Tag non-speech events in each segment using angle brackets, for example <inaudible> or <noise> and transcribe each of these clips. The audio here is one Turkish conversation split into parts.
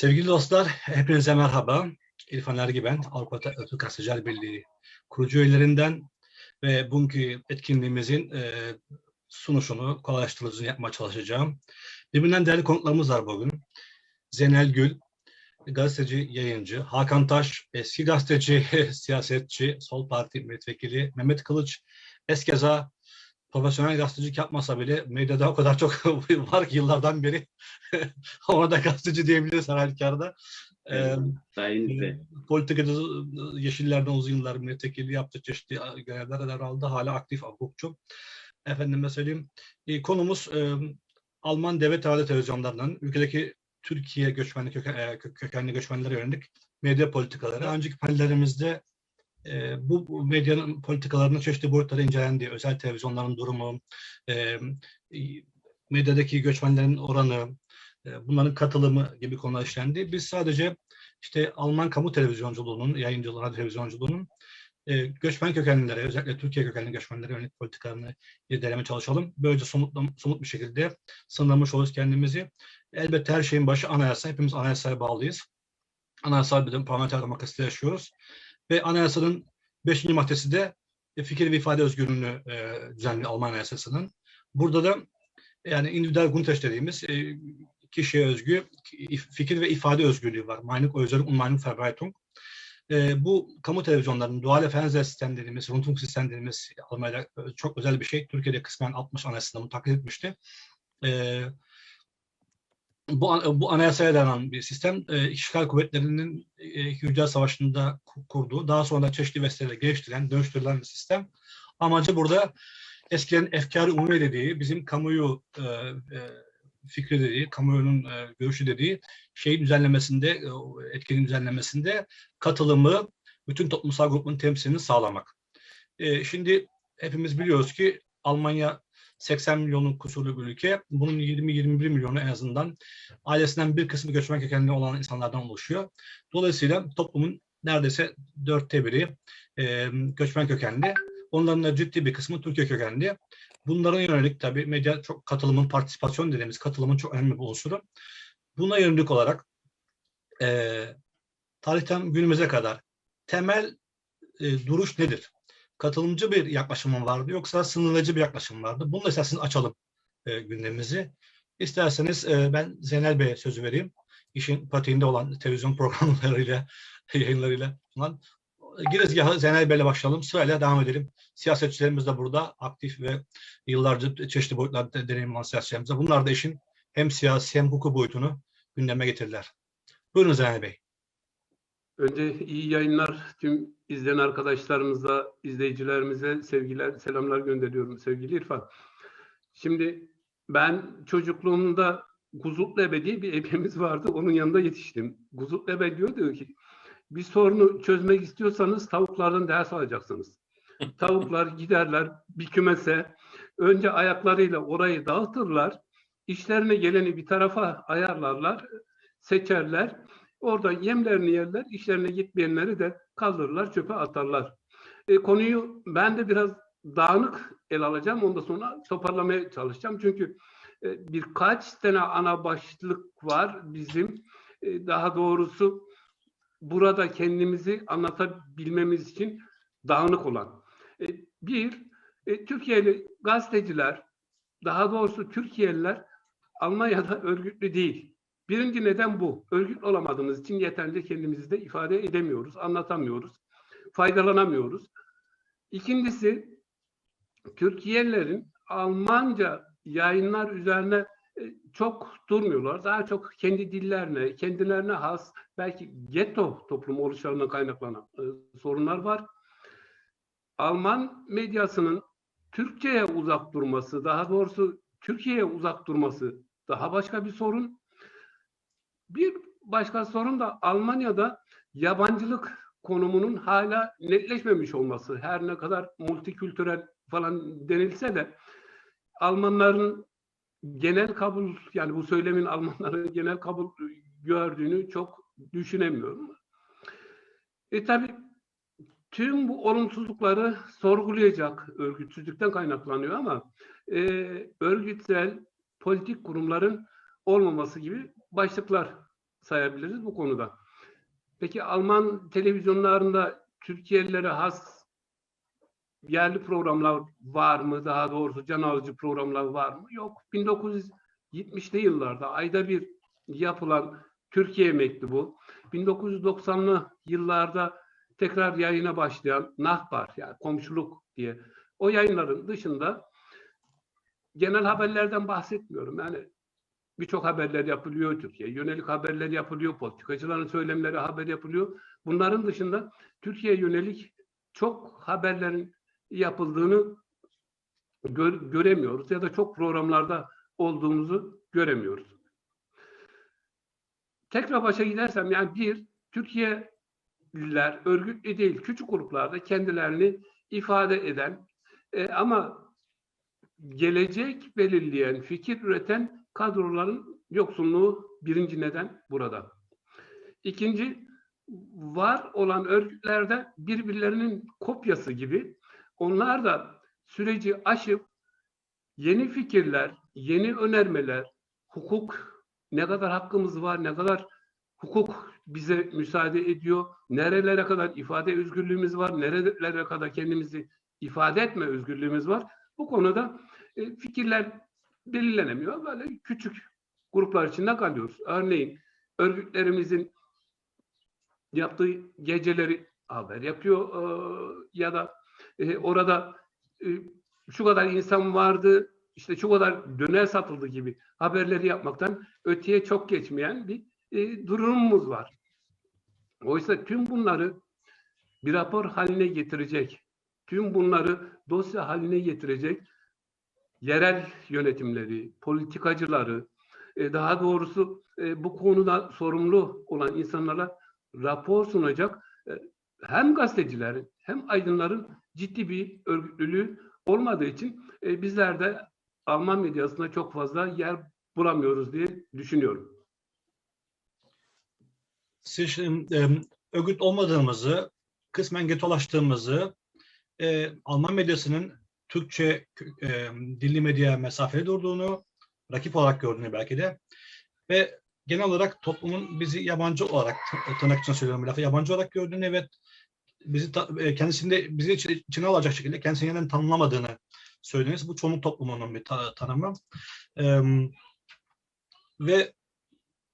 Sevgili dostlar, hepinize merhaba. İrfan Ergi ben, Avrupa Türk Gazeteciler Birliği kurucu üyelerinden ve bugünkü etkinliğimizin e, sunuşunu, kolaylaştırıcısını yapmaya çalışacağım. Birbirinden değerli konuklarımız var bugün. Zenel Gül, gazeteci, yayıncı, Hakan Taş, eski gazeteci, <laughs> siyasetçi, Sol Parti milletvekili, Mehmet Kılıç, eskeza profesyonel gazetecilik yapmasa bile medyada o kadar çok <laughs> var ki yıllardan beri <laughs> ona da gazeteci diyebiliriz halükarda. Ee, Sayenizde. politikada Yeşillerden uzun yıllar milletvekili yaptı, çeşitli görevler de aldı. Hala aktif hukukçu. Efendime söyleyeyim. E, konumuz e, Alman devlet havale televizyonlarının ülkedeki Türkiye göçmenli köken, e, kö- kökenli göçmenlere yönelik medya politikaları. Önceki panellerimizde e, bu medyanın politikalarının çeşitli boyutları incelendi. Özel televizyonların durumu, e, medyadaki göçmenlerin oranı, e, bunların katılımı gibi konular işlendi. Biz sadece işte Alman kamu televizyonculuğunun, yayıncılığı, radyo televizyonculuğunun e, göçmen kökenlilere, özellikle Türkiye kökenli göçmenlere yönelik politikalarını irdeleme çalışalım. Böylece somut, somut bir şekilde sınırlamış oluruz kendimizi. Elbette her şeyin başı anayasa. Hepimiz anayasaya bağlıyız. Anayasal bir parlamenter demokraside yaşıyoruz. Ve anayasanın 5. maddesi de e, fikir ve ifade özgürlüğünü e, düzenliyor Alman Anayasası'nın. Burada da yani individual Grundrecht dediğimiz e, kişiye özgü fikir ve ifade özgürlüğü var. Meinung, Äußerung und Meinungsverbreitung. E, bu kamu televizyonlarının dual Fernseher sistem dediğimiz, Rundfunk sistem dediğimiz Almanya'da e, çok özel bir şey. Türkiye'de kısmen 60 anayasasında bunu taklit etmişti. E, bu, bu anayasaya dayanan bir sistem e, işgal kuvvetlerinin e, Dünya Savaşı'nda ku- kurduğu, daha sonra çeşitli vesilelerle geliştirilen, dönüştürülen bir sistem. Amacı burada eskilerin efkarı umumi dediği, bizim kamuoyu e, e, fikri dediği, kamuoyunun e, görüşü dediği şeyin düzenlemesinde, e, o etkinin düzenlemesinde katılımı, bütün toplumsal grubun temsilini sağlamak. E, şimdi hepimiz biliyoruz ki Almanya 80 milyonun kusurlu bir ülke. Bunun 20-21 milyonu en azından ailesinden bir kısmı göçmen kökenli olan insanlardan oluşuyor. Dolayısıyla toplumun neredeyse dörtte biri e, göçmen kökenli. Onların da ciddi bir kısmı Türkiye kökenli. Bunların yönelik tabii medya çok katılımın, partisipasyon dediğimiz katılımın çok önemli bir unsuru. Buna yönelik olarak e, tarihten günümüze kadar temel e, duruş nedir? Katılımcı bir yaklaşım vardı yoksa sınırlayıcı bir yaklaşım vardı? Bunun esasını açalım e, gündemimizi. İsterseniz e, ben Zeynel Bey'e sözü vereyim. İşin patiğinde olan televizyon <laughs> programlarıyla, yayınlarıyla falan. Girizgahı Zeynel Bey'le başlayalım. Sırayla devam edelim. Siyasetçilerimiz de burada aktif ve yıllarca çeşitli boyutlarda deneyim olan siyasetçilerimiz de. Bunlar da işin hem siyasi hem hukuku boyutunu gündeme getirirler. Buyurun Zeynel Bey. Önce iyi yayınlar tüm izleyen arkadaşlarımıza, izleyicilerimize sevgiler, selamlar gönderiyorum sevgili İrfan. Şimdi ben çocukluğumda Guzutlebe diye bir ebemiz vardı. Onun yanında yetiştim. Guzutlebe diyor diyor ki bir sorunu çözmek istiyorsanız tavuklardan ders alacaksınız. Tavuklar giderler bir kümese önce ayaklarıyla orayı dağıtırlar. İşlerine geleni bir tarafa ayarlarlar, seçerler. Orada yemlerini yerler, işlerine gitmeyenleri de kaldırırlar, çöpe atarlar. E, konuyu ben de biraz dağınık el alacağım. Ondan sonra toparlamaya çalışacağım. Çünkü e, birkaç tane ana başlık var bizim. E, daha doğrusu burada kendimizi anlatabilmemiz için dağınık olan. E, bir, e, Türkiye'li gazeteciler, daha doğrusu Türkiye'liler Almanya'da örgütlü değil. Birinci neden bu. Örgütlü olamadığımız için yeterince kendimizi de ifade edemiyoruz, anlatamıyoruz, faydalanamıyoruz. İkincisi, Türkiye'lilerin Almanca yayınlar üzerine e, çok durmuyorlar. Daha çok kendi dillerine, kendilerine has, belki getto toplumu oluşlarına kaynaklanan e, sorunlar var. Alman medyasının Türkçe'ye uzak durması, daha doğrusu Türkiye'ye uzak durması daha başka bir sorun. Bir başka sorun da Almanya'da yabancılık konumunun hala netleşmemiş olması. Her ne kadar multikültürel falan denilse de Almanların genel kabul yani bu söylemin Almanların <laughs> genel kabul gördüğünü çok düşünemiyorum. E tabi tüm bu olumsuzlukları sorgulayacak örgütsüzlükten kaynaklanıyor ama e, örgütsel politik kurumların olmaması gibi başlıklar sayabiliriz bu konuda. Peki Alman televizyonlarında Türkiye'lilere has yerli programlar var mı? Daha doğrusu can alıcı programlar var mı? Yok. 1970'li yıllarda ayda bir yapılan Türkiye Mektubu, 1990'lı yıllarda tekrar yayına başlayan Nahbar yani komşuluk diye o yayınların dışında genel haberlerden bahsetmiyorum. Yani birçok haberler yapılıyor Türkiye. Yönelik haberler yapılıyor. Politikacıların söylemleri haber yapılıyor. Bunların dışında Türkiye yönelik çok haberlerin yapıldığını gö- göremiyoruz ya da çok programlarda olduğumuzu göremiyoruz. Tekrar başa gidersem yani bir Türkiye'liler örgütlü değil küçük gruplarda kendilerini ifade eden e, ama gelecek belirleyen, fikir üreten kadroların yoksunluğu birinci neden burada. İkinci, var olan örgütlerde birbirlerinin kopyası gibi onlar da süreci aşıp yeni fikirler, yeni önermeler, hukuk ne kadar hakkımız var, ne kadar hukuk bize müsaade ediyor, nerelere kadar ifade özgürlüğümüz var, nerelere kadar kendimizi ifade etme özgürlüğümüz var. Bu konuda e, fikirler belirlenemiyor. Böyle küçük gruplar içinde kalıyoruz. Örneğin örgütlerimizin yaptığı geceleri haber yapıyor e, ya da e, orada e, şu kadar insan vardı, işte şu kadar döner satıldı gibi haberleri yapmaktan öteye çok geçmeyen bir e, durumumuz var. Oysa tüm bunları bir rapor haline getirecek, tüm bunları dosya haline getirecek yerel yönetimleri, politikacıları, e, daha doğrusu e, bu konuda sorumlu olan insanlara rapor sunacak e, hem gazetecilerin hem aydınların ciddi bir örgütlülüğü olmadığı için e, bizler de Alman medyasında çok fazla yer bulamıyoruz diye düşünüyorum. Siz şimdi, örgüt olmadığımızı, kısmen getolaştığımızı, e, Alman medyasının Türkçe e, dilli medyaya mesafeli durduğunu, rakip olarak gördüğünü belki de ve genel olarak toplumun bizi yabancı olarak, tırnak için söylüyorum lafı, yabancı olarak gördüğünü ve bizi e, kendisinde bizi içine, alacak şekilde kendisini yeniden tanımlamadığını söylediniz. Bu çoğunluk toplumunun bir ta- tanımı. E, ve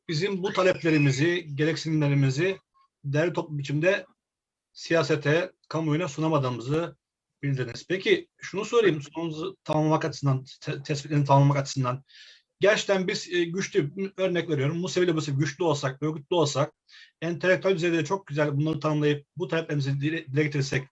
bizim bu taleplerimizi, gereksinimlerimizi değerli toplu biçimde siyasete, kamuoyuna sunamadığımızı bildiniz. Peki şunu sorayım sorunuzu tamamlamak açısından, te- tespitlerini tamamlamak açısından. Gerçekten biz e, güçlü, örnek veriyorum, Musevi Lobisi güçlü olsak, örgütlü olsak, entelektüel düzeyde çok güzel bunları tanımlayıp bu taleplerimizi dile, dile getirirsek,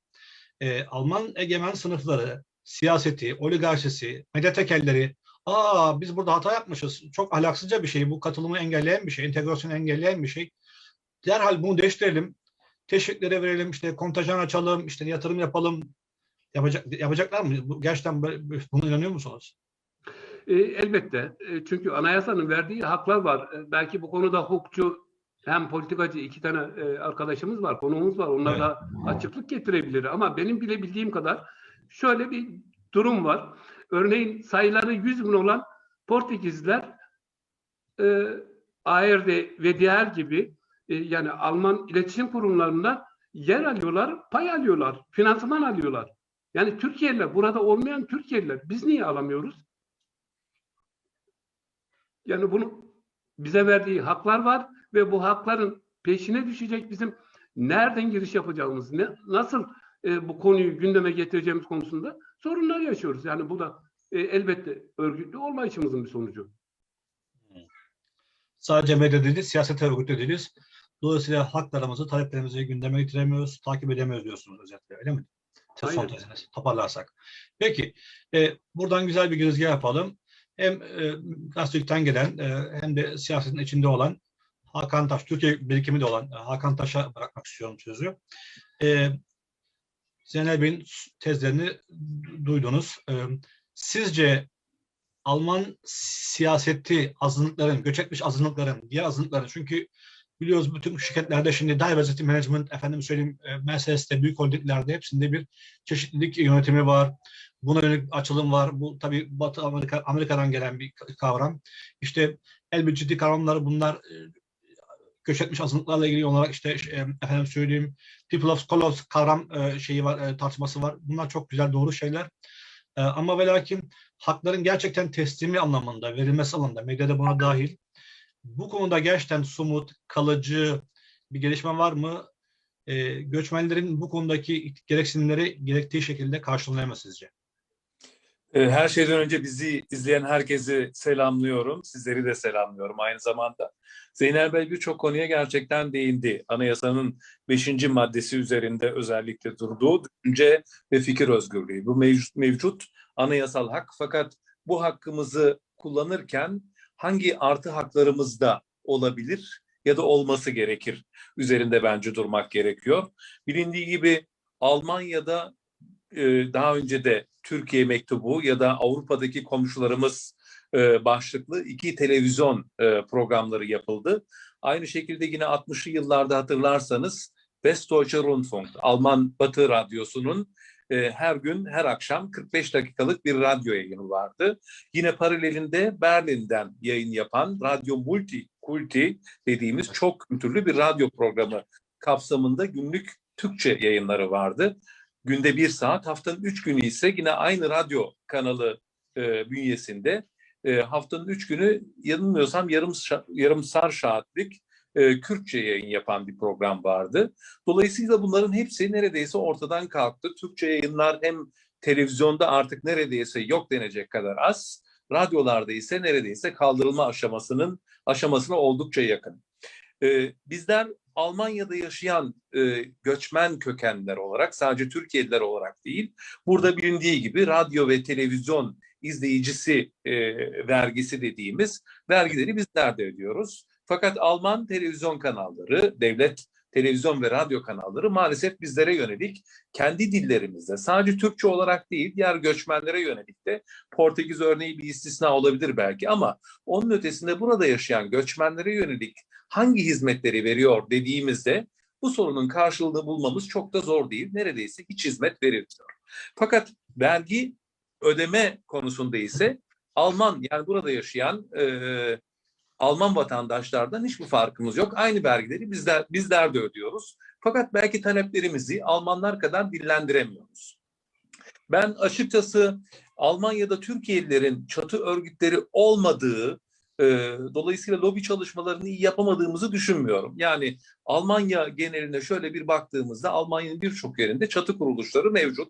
e, Alman egemen sınıfları, siyaseti, oligarşisi, medya tekelleri, aa biz burada hata yapmışız, çok ahlaksızca bir şey, bu katılımı engelleyen bir şey, entegrasyonu engelleyen bir şey. Derhal bunu değiştirelim, teşviklere verelim, işte kontajan açalım, işte yatırım yapalım, Yapacak, yapacaklar mı? Gerçekten buna inanıyor musunuz? E, elbette. E, çünkü anayasanın verdiği haklar var. E, belki bu konuda hukukçu hem politikacı iki tane e, arkadaşımız var, konuğumuz var. Onlar Evet. da açıklık getirebilir. Ama benim bile bildiğim kadar şöyle bir durum var. Örneğin sayıları 100 bin olan Portekizliler e, ARD ve diğer gibi e, yani Alman iletişim kurumlarında yer alıyorlar, pay alıyorlar, finansman alıyorlar. Yani Türkiye'liler, burada olmayan Türkiye'liler biz niye alamıyoruz? Yani bunu bize verdiği haklar var ve bu hakların peşine düşecek bizim nereden giriş yapacağımız, ne, nasıl e, bu konuyu gündeme getireceğimiz konusunda sorunlar yaşıyoruz. Yani bu da e, elbette örgütlü olmayışımızın bir sonucu. Sadece medya değiliz, siyasete örgütlü değiliz. Dolayısıyla haklarımızı, taleplerimizi gündeme getiremiyoruz, takip edemiyoruz diyorsunuz özetle öyle mi? Son teziniz, toparlarsak. Peki, e, buradan güzel bir girizgah yapalım. Hem e, gazetecilikten gelen e, hem de siyasetin içinde olan Hakan Taş, Türkiye birikimi de olan e, Hakan Taş'a bırakmak istiyorum sözü. E, Zeynep Bey'in tezlerini du- duydunuz. E, sizce Alman siyaseti azınlıkların, göç etmiş azınlıkların, diğer azınlıkların çünkü biliyoruz bütün şirketlerde şimdi diversity management, efendim söyleyeyim e, Mercedes'te, büyük holdinglerde hepsinde bir çeşitlilik yönetimi var. Buna yönelik açılım var. Bu tabii Batı Amerika, Amerika'dan gelen bir kavram. İşte elbette ciddi kavramlar bunlar e, göç etmiş azınlıklarla ilgili olarak işte e, efendim söyleyeyim people of color kavram e, şeyi var, e, tartışması var. Bunlar çok güzel doğru şeyler. E, ama ve lakin hakların gerçekten teslimi anlamında, verilmesi anlamında, medyada buna dahil. Bu konuda gerçekten somut, kalıcı bir gelişme var mı? E, göçmenlerin bu konudaki gereksinimleri gerektiği şekilde karşılanamaz sizce? Ee, Her şeyden önce bizi izleyen herkesi selamlıyorum. Sizleri de selamlıyorum aynı zamanda. Zeynel Bey birçok konuya gerçekten değindi. Anayasanın 5. maddesi üzerinde özellikle durduğu düşünce ve fikir özgürlüğü. Bu mevcut, mevcut anayasal hak fakat bu hakkımızı kullanırken hangi artı haklarımız da olabilir ya da olması gerekir üzerinde bence durmak gerekiyor. Bilindiği gibi Almanya'da e, daha önce de Türkiye mektubu ya da Avrupa'daki komşularımız e, başlıklı iki televizyon e, programları yapıldı. Aynı şekilde yine 60'lı yıllarda hatırlarsanız Westdeutsche Rundfunk, Alman Batı Radyosu'nun e, her gün, her akşam 45 dakikalık bir radyo yayını vardı. Yine paralelinde Berlin'den yayın yapan Radyo Multi Kulti dediğimiz çok kültürlü bir radyo programı kapsamında günlük Türkçe yayınları vardı günde bir saat, haftanın üç günü ise yine aynı radyo kanalı e, bünyesinde e, haftanın üç günü yanılmıyorsam yarım şa- yarımsar saatlik e, Kürtçe yayın yapan bir program vardı. Dolayısıyla bunların hepsi neredeyse ortadan kalktı. Türkçe yayınlar hem televizyonda artık neredeyse yok denecek kadar az, radyolarda ise neredeyse kaldırılma aşamasının aşamasına oldukça yakın. E, bizler Almanya'da yaşayan e, göçmen kökenler olarak sadece Türkiye'liler olarak değil, burada bilindiği gibi radyo ve televizyon izleyicisi e, vergisi dediğimiz vergileri bizler de ödüyoruz. Fakat Alman televizyon kanalları, devlet televizyon ve radyo kanalları maalesef bizlere yönelik kendi dillerimizde sadece Türkçe olarak değil diğer göçmenlere yönelik de Portekiz örneği bir istisna olabilir belki ama onun ötesinde burada yaşayan göçmenlere yönelik hangi hizmetleri veriyor dediğimizde bu sorunun karşılığını bulmamız çok da zor değil. Neredeyse hiç hizmet verilmiyor. Fakat vergi ödeme konusunda ise Alman yani burada yaşayan e, Alman vatandaşlardan hiçbir farkımız yok. Aynı vergileri bizler bizler de ödüyoruz. Fakat belki taleplerimizi Almanlar kadar dillendiremiyoruz. Ben açıkçası Almanya'da Türkiye'lilerin çatı örgütleri olmadığı e, dolayısıyla lobi çalışmalarını iyi yapamadığımızı düşünmüyorum. Yani Almanya geneline şöyle bir baktığımızda Almanya'nın birçok yerinde çatı kuruluşları mevcut.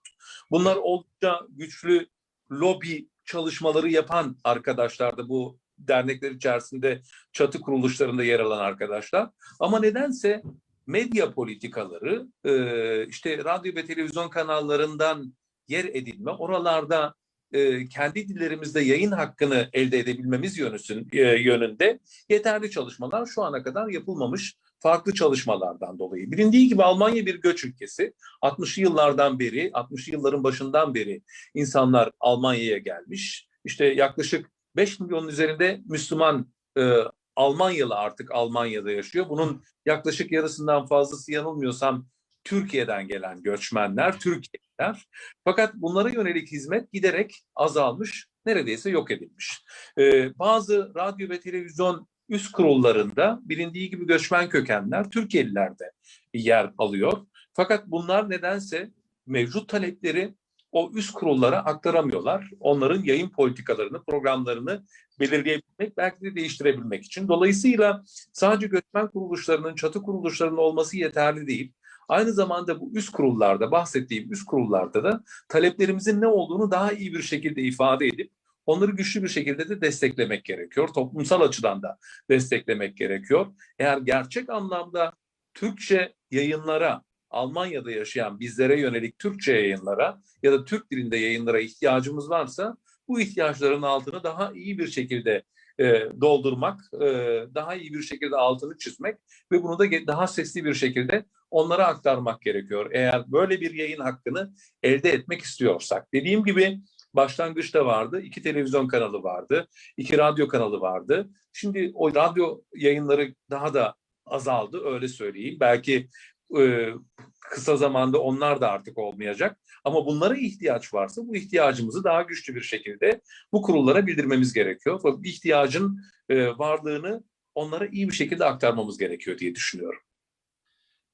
Bunlar oldukça güçlü lobi çalışmaları yapan arkadaşlar da bu dernekler içerisinde çatı kuruluşlarında yer alan arkadaşlar. Ama nedense medya politikaları e, işte radyo ve televizyon kanallarından yer edinme, oralarda e, kendi dillerimizde yayın hakkını elde edebilmemiz yönüsün, e, yönünde yeterli çalışmalar şu ana kadar yapılmamış farklı çalışmalardan dolayı. Bilindiği gibi Almanya bir göç ülkesi. 60'lı yıllardan beri, 60'lı yılların başından beri insanlar Almanya'ya gelmiş. İşte yaklaşık 5 milyonun üzerinde Müslüman e, Almanyalı artık Almanya'da yaşıyor. Bunun yaklaşık yarısından fazlası yanılmıyorsam Türkiye'den gelen göçmenler, Türkiye'liler. Fakat bunlara yönelik hizmet giderek azalmış, neredeyse yok edilmiş. Ee, bazı radyo ve televizyon üst kurullarında bilindiği gibi göçmen kökenler Türkiye'liler de yer alıyor. Fakat bunlar nedense mevcut talepleri o üst kurullara aktaramıyorlar. Onların yayın politikalarını, programlarını belirleyebilmek, belki de değiştirebilmek için. Dolayısıyla sadece göçmen kuruluşlarının, çatı kuruluşlarının olması yeterli değil. Aynı zamanda bu üst kurullarda, bahsettiğim üst kurullarda da taleplerimizin ne olduğunu daha iyi bir şekilde ifade edip onları güçlü bir şekilde de desteklemek gerekiyor. Toplumsal açıdan da desteklemek gerekiyor. Eğer gerçek anlamda Türkçe yayınlara, Almanya'da yaşayan bizlere yönelik Türkçe yayınlara ya da Türk dilinde yayınlara ihtiyacımız varsa bu ihtiyaçların altını daha iyi bir şekilde e, doldurmak, e, daha iyi bir şekilde altını çizmek ve bunu da daha sesli bir şekilde onlara aktarmak gerekiyor. Eğer böyle bir yayın hakkını elde etmek istiyorsak. Dediğim gibi başlangıçta vardı, iki televizyon kanalı vardı, iki radyo kanalı vardı. Şimdi o radyo yayınları daha da azaldı öyle söyleyeyim. Belki e, kısa zamanda onlar da artık olmayacak. Ama bunlara ihtiyaç varsa bu ihtiyacımızı daha güçlü bir şekilde bu kurullara bildirmemiz gerekiyor. Bu ihtiyacın e, varlığını onlara iyi bir şekilde aktarmamız gerekiyor diye düşünüyorum.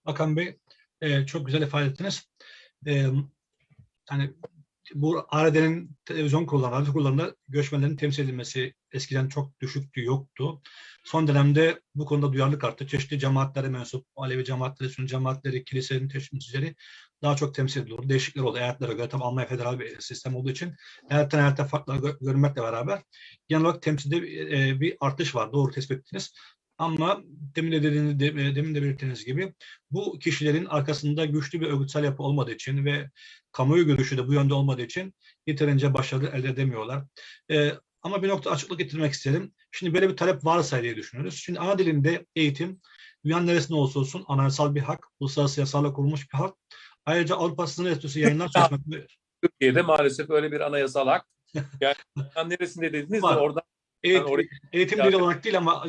Hakan Bey e, çok güzel ifade ettiniz. E, bu ARD'nin televizyon kurullarında, radyo kurullarında göçmenlerin temsil edilmesi eskiden çok düşüktü, yoktu. Son dönemde bu konuda duyarlılık arttı. Çeşitli cemaatlere mensup, Alevi cemaatleri, Sünni cemaatleri, kilisenin temsilcileri daha çok temsil ediliyor. Değişiklikler oldu eyaletlere göre. Tabii Almanya federal bir sistem olduğu için eyaletten eyalete farklar gö- görünmekle beraber genel olarak temsilde e, bir artış var. Doğru tespit ettiniz. Ama demin de, dediğiniz, de- demin de belirttiğiniz gibi bu kişilerin arkasında güçlü bir örgütsel yapı olmadığı için ve kamuoyu görüşü de bu yönde olmadığı için yeterince başarı elde edemiyorlar. Ee, ama bir nokta açıklık getirmek isterim. Şimdi böyle bir talep varsa diye düşünüyoruz. Şimdi ana dilinde eğitim dünyanın neresinde olursa olsun anayasal bir hak, uluslararası yasayla kurulmuş bir hak. Ayrıca Avrupa Sınır Enstitüsü yayınlar <laughs> sözleşmesi Türkiye'de maalesef öyle bir anayasal hak. Yani dünyanın neresinde dediniz de Var. orada eğitim, oraya- eğitim dili olarak değil ama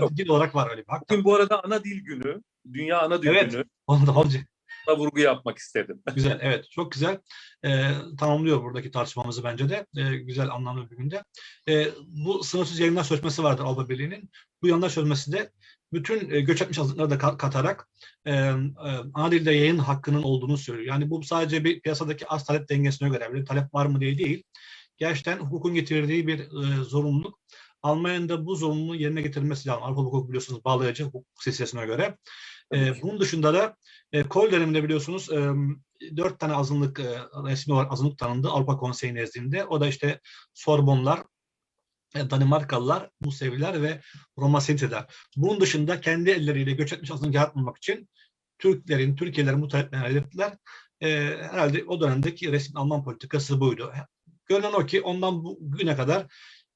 Yok. dil olarak var öyle bir hak. bugün bu arada ana dil günü, dünya ana dil Evet. günü Onu da olacak. Da vurgu yapmak istedim. <laughs> Güzel, evet. Çok güzel. Ee, tamamlıyor buradaki tartışmamızı bence de. Ee, güzel, anlamlı bir günde. Ee, bu sınırsız yayınlar sözleşmesi vardır Avrupa Birliği'nin. Bu yayınlar sözleşmesi de bütün e, göç etmiş azınlıkları da ka- katarak e, e, ana dilde yayın hakkının olduğunu söylüyor. Yani bu sadece bir piyasadaki az talep dengesine göre, bir talep var mı diye değil. Gerçekten hukukun getirdiği bir e, zorunluluk. Almanya'nın da bu zorunluluğu yerine getirilmesi lazım. Avrupa hukuku biliyorsunuz bağlayıcı hukuk silsilesine göre. E, bunun dışında da e, Kol döneminde biliyorsunuz e, dört tane azınlık e, resmi olarak azınlık tanındı Avrupa Konseyi nezdinde. O da işte Sorbonlar, e, Danimarkalılar, Museviler ve Roma Sintiler. Bunun dışında kendi elleriyle göç etmiş azınlık yaratmamak için Türklerin, Türkiye'lerin bu taleplerini reddettiler. E, herhalde o dönemdeki resmi Alman politikası buydu. Görünen o ki ondan bugüne kadar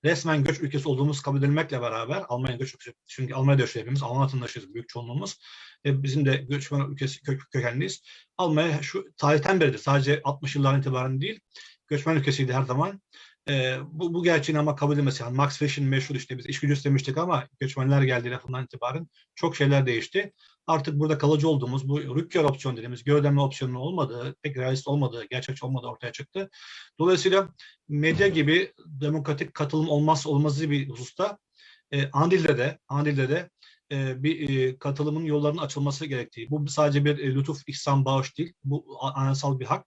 resmen göç ülkesi olduğumuz kabul edilmekle beraber Almanya göç çünkü Almanya'da yaşıyor hepimiz, Alman vatandaşıyız büyük çoğunluğumuz. E, bizim de göçmen ülkesi kök, kökenliyiz. Almanya şu tarihten beridir, sadece 60 yılların itibaren değil, göçmen ülkesiydi her zaman. E, bu, bu gerçeğin ama kabul edilmesi, yani Max Frisch'in meşhur işte biz iş gücü istemiştik ama göçmenler geldiği lafından itibaren çok şeyler değişti. Artık burada kalıcı olduğumuz bu Rücker opsiyon dediğimiz gövdeme opsiyonun olmadığı, pek realist olmadığı, gerçekçi olmadığı ortaya çıktı. Dolayısıyla medya gibi demokratik katılım olmazsa olmazı bir hususta e, ana dilde de, ana dilde de e, bir e, katılımın yollarının açılması gerektiği. Bu sadece bir e, lütuf, ihsan, bağış değil. Bu anayasal bir hak.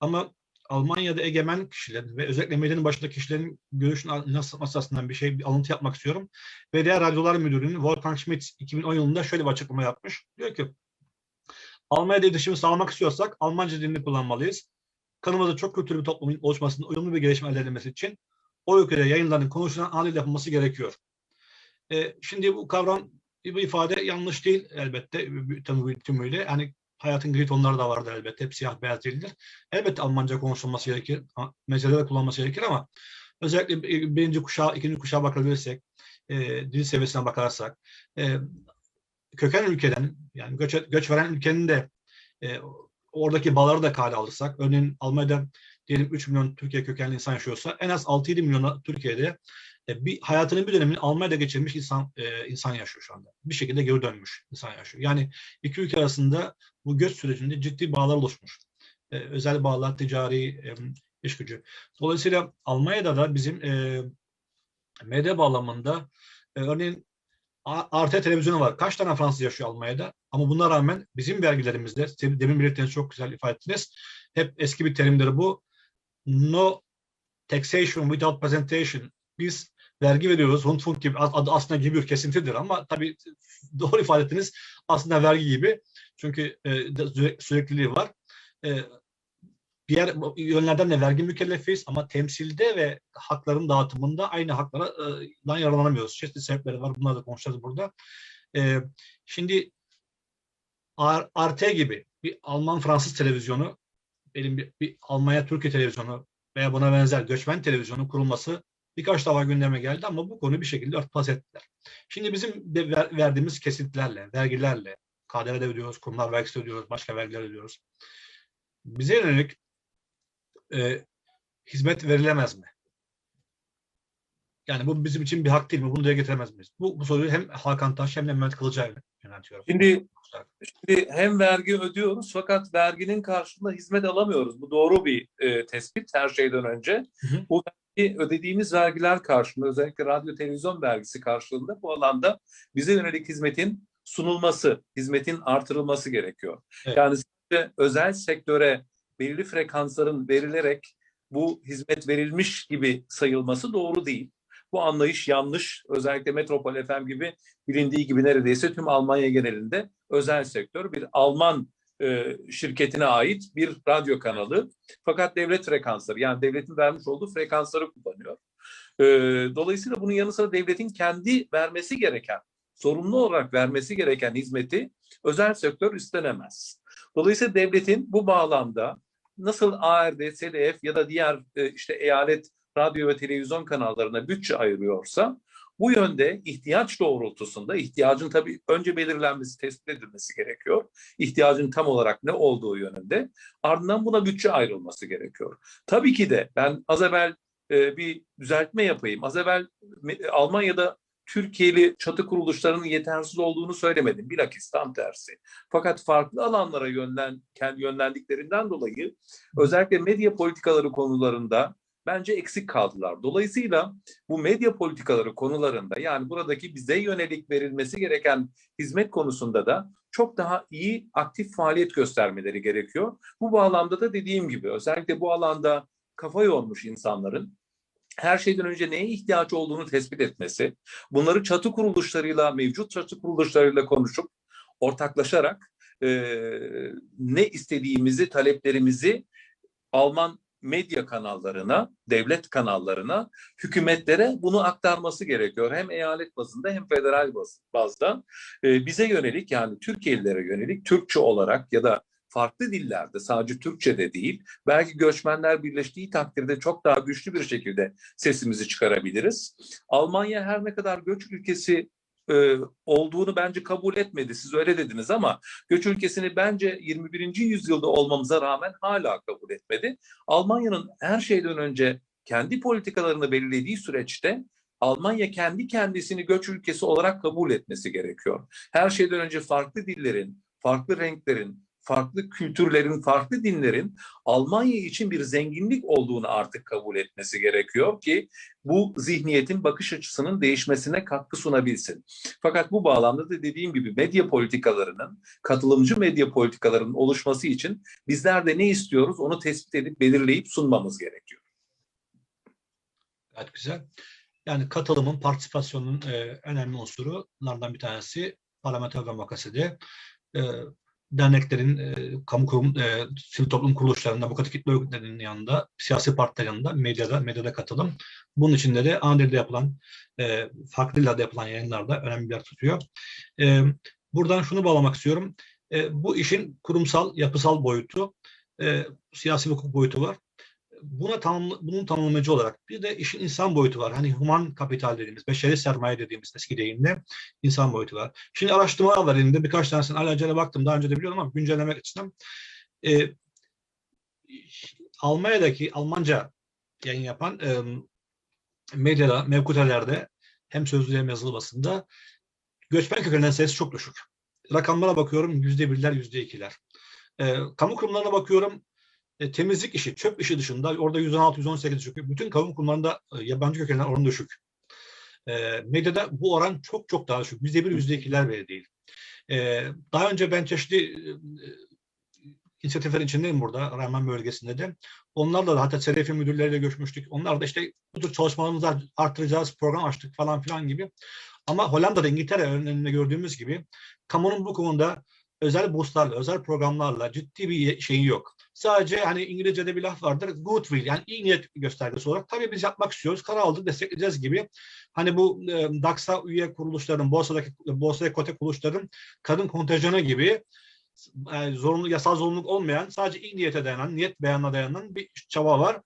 Ama Almanya'da egemen kişilerin ve özellikle medyanın başındaki kişilerin görüşünün yansıtması aslında bir şey, bir alıntı yapmak istiyorum. VDR Radyolar Müdürü'nün Wolfgang Schmidt 2010 yılında şöyle bir açıklama yapmış. Diyor ki, Almanya'da iletişimi sağlamak istiyorsak Almanca dilini kullanmalıyız. Kanımızda çok kültürlü bir toplumun oluşmasında uyumlu bir gelişme elde edilmesi için o ülkede yayınların konuşulan dil yapılması gerekiyor. E, şimdi bu kavram, bu ifade yanlış değil elbette tüm, tümüyle. Yani hayatın gri tonları da vardır elbette. Hep siyah beyaz değildir. Elbette Almanca konuşulması gerekir. Meselede kullanılması gerekir ama özellikle bir- birinci kuşağa, ikinci kuşağa bakabilirsek, e, dil seviyesine bakarsak, e, köken ülkeden, yani göç, göç veren ülkenin de e, oradaki bağları da kale alırsak, örneğin Almanya'da diyelim 3 milyon Türkiye kökenli insan yaşıyorsa en az 6-7 milyon Türkiye'de e, bir hayatının bir dönemini Almanya'da geçirmiş insan e, insan yaşıyor şu anda. Bir şekilde geri dönmüş insan yaşıyor. Yani iki ülke arasında bu göç sürecinde ciddi bağlar oluşmuş. E, özel bağlar, ticari e, iş gücü. Dolayısıyla Almanya'da da bizim e, medya bağlamında e, örneğin RT televizyonu var. Kaç tane Fransız yaşıyor Almanya'da? Ama buna rağmen bizim vergilerimizde, demin belirttiğiniz çok güzel ifade ettiniz. Hep eski bir terimdir bu. No taxation without presentation. Biz vergi veriyoruz. Hundfunk gibi aslında gibi kesintidir ama tabii <laughs> doğru ifade ettiniz. Aslında vergi gibi. Çünkü e, sürekliliği var. E, diğer yönlerden de vergi mükellefiyiz ama temsilde ve hakların dağıtımında aynı haklardan yararlanamıyoruz. Çeşitli sebepleri var. Bunları da konuşacağız burada. E, şimdi RT gibi bir Alman-Fransız televizyonu, benim bir, bir Almanya-Türkiye televizyonu veya buna benzer göçmen televizyonu kurulması birkaç defa gündeme geldi ama bu konuyu bir şekilde örtbas ettiler. Şimdi bizim de ver- verdiğimiz kesintilerle, vergilerle, KDV de ödüyoruz, kurumlar vergisi ödüyoruz, başka vergiler ödüyoruz. Bize yönelik e, hizmet verilemez mi? Yani bu bizim için bir hak değil mi? Bunu dile getiremez miyiz? Bu, bu soruyu hem Hakan Taş hem de Mehmet Kılıç'a yöneltiyorum. Şimdi Şimdi hem vergi ödüyoruz fakat verginin karşılığında hizmet alamıyoruz. Bu doğru bir e, tespit her şeyden önce. Hı hı. Bu ödediğimiz vergiler karşılığında özellikle radyo televizyon vergisi karşılığında bu alanda bize yönelik hizmetin sunulması, hizmetin artırılması gerekiyor. Evet. Yani özel sektöre belirli frekansların verilerek bu hizmet verilmiş gibi sayılması doğru değil. Bu anlayış yanlış. Özellikle Metropol FM gibi bilindiği gibi neredeyse tüm Almanya genelinde özel sektör bir Alman e, şirketine ait bir radyo kanalı. Fakat devlet frekansları yani devletin vermiş olduğu frekansları kullanıyor. E, dolayısıyla bunun yanı sıra devletin kendi vermesi gereken, sorumlu olarak vermesi gereken hizmeti özel sektör üstlenemez. Dolayısıyla devletin bu bağlamda nasıl ARD, SDF ya da diğer e, işte eyalet radyo ve televizyon kanallarına bütçe ayırıyorsa bu yönde ihtiyaç doğrultusunda ihtiyacın tabii önce belirlenmesi, tespit edilmesi gerekiyor. İhtiyacın tam olarak ne olduğu yönünde. Ardından buna bütçe ayrılması gerekiyor. Tabii ki de ben az evvel e, bir düzeltme yapayım. Az evvel me- Almanya'da Türkiye'li çatı kuruluşlarının yetersiz olduğunu söylemedim. Bilakis tam tersi. Fakat farklı alanlara yönlen, yönlendiklerinden dolayı özellikle medya politikaları konularında bence eksik kaldılar. Dolayısıyla bu medya politikaları konularında yani buradaki bize yönelik verilmesi gereken hizmet konusunda da çok daha iyi aktif faaliyet göstermeleri gerekiyor. Bu bağlamda da dediğim gibi özellikle bu alanda kafa yormuş insanların her şeyden önce neye ihtiyaç olduğunu tespit etmesi, bunları çatı kuruluşlarıyla, mevcut çatı kuruluşlarıyla konuşup ortaklaşarak eee, ne istediğimizi, taleplerimizi Alman medya kanallarına, devlet kanallarına, hükümetlere bunu aktarması gerekiyor. Hem eyalet bazında hem federal baz- bazda Ee, bize yönelik yani Türkiye'lilere yönelik Türkçe olarak ya da farklı dillerde sadece Türkçe de değil belki göçmenler birleştiği takdirde çok daha güçlü bir şekilde sesimizi çıkarabiliriz. Almanya her ne kadar göç ülkesi e, olduğunu bence kabul etmedi. Siz öyle dediniz ama göç ülkesini bence 21. yüzyılda olmamıza rağmen hala kabul etmedi. Almanya'nın her şeyden önce kendi politikalarını belirlediği süreçte Almanya kendi kendisini göç ülkesi olarak kabul etmesi gerekiyor. Her şeyden önce farklı dillerin, farklı renklerin, farklı kültürlerin, farklı dinlerin Almanya için bir zenginlik olduğunu artık kabul etmesi gerekiyor ki bu zihniyetin bakış açısının değişmesine katkı sunabilsin. Fakat bu bağlamda da dediğim gibi medya politikalarının, katılımcı medya politikalarının oluşması için bizler de ne istiyoruz onu tespit edip belirleyip sunmamız gerekiyor. Gayet güzel. Yani katılımın, partisipasyonun e, önemli unsurlarından bir tanesi parlamenter demokraside. E, derneklerin, e, kamu kurum, e, sivil toplum kuruluşlarında, demokratik kitle örgütlerinin yanında, siyasi partilerin yanında, medyada, medyada katılım. Bunun içinde de ana dilde yapılan, e, farklı dillerde yapılan yayınlarda önemli bir yer tutuyor. E, buradan şunu bağlamak istiyorum. E, bu işin kurumsal, yapısal boyutu, e, siyasi hukuk boyutu var buna tamam, bunun tamamlayıcı olarak bir de işin insan boyutu var. Hani human kapital dediğimiz, beşeri sermaye dediğimiz eski deyimle insan boyutu var. Şimdi araştırmalar var elimde. Birkaç tanesine alacele baktım. Daha önce de biliyordum ama güncellemek için. E, Almanya'daki Almanca yayın yapan e, medyada, mevkutelerde hem sözlü hem yazılı basında göçmen kökeninden sayısı çok düşük. Rakamlara bakıyorum yüzde birler, yüzde ikiler. E, kamu kurumlarına bakıyorum e, temizlik işi, çöp işi dışında orada 116-118 düşük. Bütün kamu kurumlarında e, yabancı kökenler oranı düşük. E, medyada bu oran çok çok daha düşük. Yüzde bir, yüzde ikiler bile değil. E, daha önce ben çeşitli e, inisiyatiflerin içindeyim burada, Rayman bölgesinde de. Onlarla da hatta SRF müdürleriyle görüşmüştük. Onlar da işte bu tür çalışmalarımızı arttıracağız, program açtık falan filan gibi. Ama Hollanda'da, İngiltere örneğinde gördüğümüz gibi kamunun bu konuda özel burslarla, özel programlarla ciddi bir şeyi yok. Sadece hani İngilizce'de bir laf vardır. Goodwill yani iyi niyet göstergesi olarak tabii biz yapmak istiyoruz. Karar aldık, destekleyeceğiz gibi. Hani bu e, DAX'a üye kuruluşların, borsadaki borsaya kote kuruluşların kadın kontenjanı gibi e, zorunlu, yasal zorunluluk olmayan, sadece iyi niyete dayanan, niyet beyanına dayanan bir çaba var.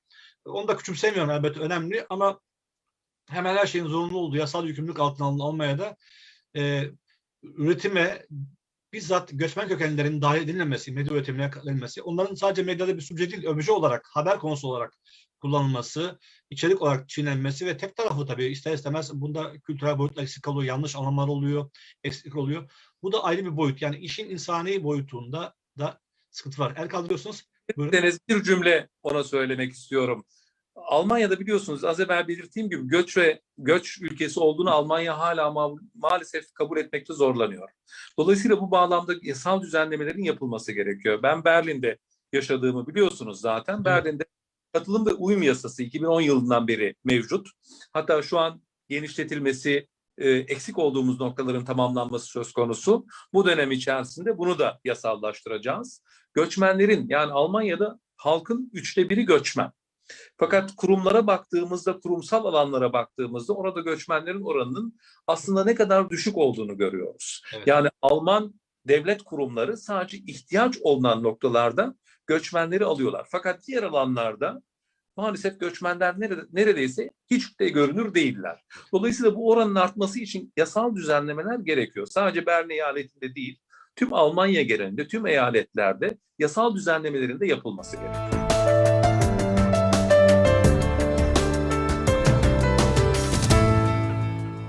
Onu da küçümsemiyorum elbette önemli ama hemen her şeyin zorunlu olduğu yasal yükümlülük altına alınmaya da e, üretime bizzat göçmen kökenlilerin dahil edilmemesi, medya üretimine edilmesi, onların sadece medyada bir subje değil, obje olarak, haber konusu olarak kullanılması, içerik olarak çiğnenmesi ve tek taraflı tabii ister istemez bunda kültürel boyutlar eksik oluyor, yanlış anlamlar oluyor, eksiklik oluyor. Bu da ayrı bir boyut. Yani işin insani boyutunda da sıkıntı var. El kaldırıyorsunuz. Buyurun. Bir cümle ona söylemek istiyorum. Almanya'da biliyorsunuz az evvel belirttiğim gibi göç ve göç ülkesi olduğunu Almanya hala ma- maalesef kabul etmekte zorlanıyor. Dolayısıyla bu bağlamda yasal düzenlemelerin yapılması gerekiyor. Ben Berlin'de yaşadığımı biliyorsunuz zaten. Berlin'de katılım ve uyum yasası 2010 yılından beri mevcut. Hatta şu an genişletilmesi, e, eksik olduğumuz noktaların tamamlanması söz konusu. Bu dönem içerisinde bunu da yasallaştıracağız. Göçmenlerin yani Almanya'da halkın üçte biri göçmen. Fakat kurumlara baktığımızda, kurumsal alanlara baktığımızda orada göçmenlerin oranının aslında ne kadar düşük olduğunu görüyoruz. Evet. Yani Alman devlet kurumları sadece ihtiyaç olunan noktalarda göçmenleri alıyorlar. Fakat diğer alanlarda maalesef göçmenler nerede, neredeyse hiç de görünür değiller. Dolayısıyla bu oranın artması için yasal düzenlemeler gerekiyor. Sadece Bern eyaletinde değil, tüm Almanya genelinde, tüm eyaletlerde yasal düzenlemelerin de yapılması gerekiyor.